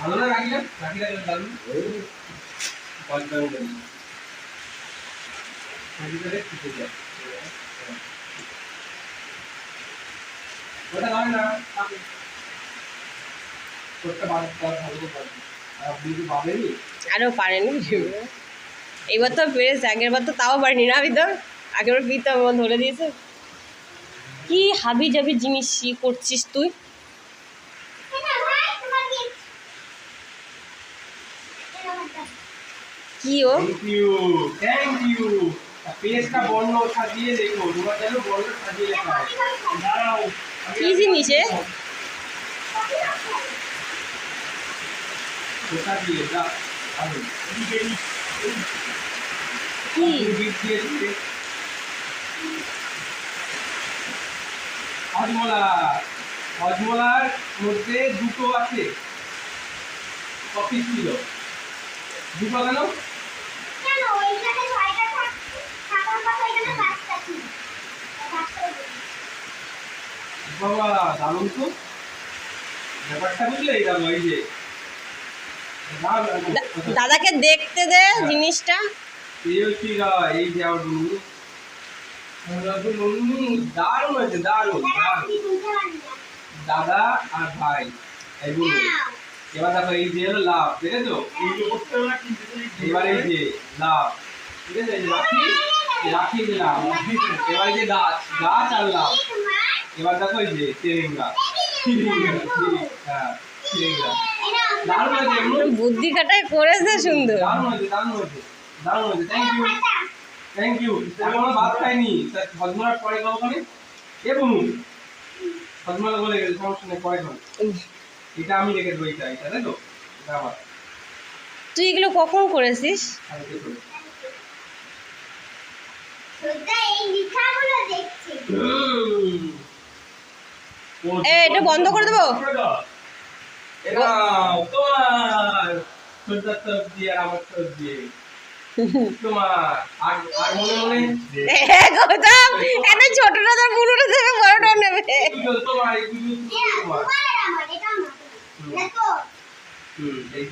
ভালো না দারুণ পাবেনি আরও পারেনি। এইবার তো পেরেছে আগের বার তো তাও পারিনি না আমি তো। আগের বার পিতা ধরে দিয়েছে। কি হাবি জাবি জিনিস করছিস তুই? কি ও? থ্যাংক ইউ থ্যাংক ইউ পেজটা বর্ণ সাজিয়ে লেখো তোমার যেন বর্ণ সাজিয়ে লেখা। দাঁড়াও কি জিনিস কোথা দিয়ে? যা কি? বিট দিয়ে দিবে হজমলা হজমলার মধ্যে দুটো আছে। কপি ছিল। দুটো কেন? বাবা দারুণ তো। ব্যাপারটা বুঝলে? এই দাম এই যে। না, না, না, দা- দাদাকে দেখতে দে জিনিসটা। এই হচ্ছে এই যে আমার বন্ধু। দারুণ হয়েছে দারুণ দারুণ। দাদা আর ভাই এই বলুন এবার দেখো এই যে হলো লাভ দেখেছ? এবার এই যে লাভ ঠিক আছে রাখি রাখি লাভ এবার এই যে গাছ গাছ আর লাভ। এবার দেখো এই যে তেরেঙ্গা। হ্যাঁ বুদ্ধি করেছে সুন্দর। দারুণ হয়েছে দারুণ হয়েছে দারুণ হয়েছে। থ্যাংক ইউ থ্যাংক ইউ এখনও ভাত খাইনি। পরে খাব খানে? এ বনু বলে গেছে সমস্যা নেই পরে খাব। এটা আমি রেখে দেবো এটা এটা তাই তো? এটা আমার। তুই এগুলো কখন করেছিস? দেবো। এটা বন্ধ করে দেবো? এটা তোমার সর্দার তরফ দিয়ে আর আমার তরফ দিয়ে তোমার আর আর মনে মনে এ, গৌতম এত ছোটটা তো বুড়োটা দেবে বড়টাও নেবে এগুলো তোমার এগুলো তোমার হুম এই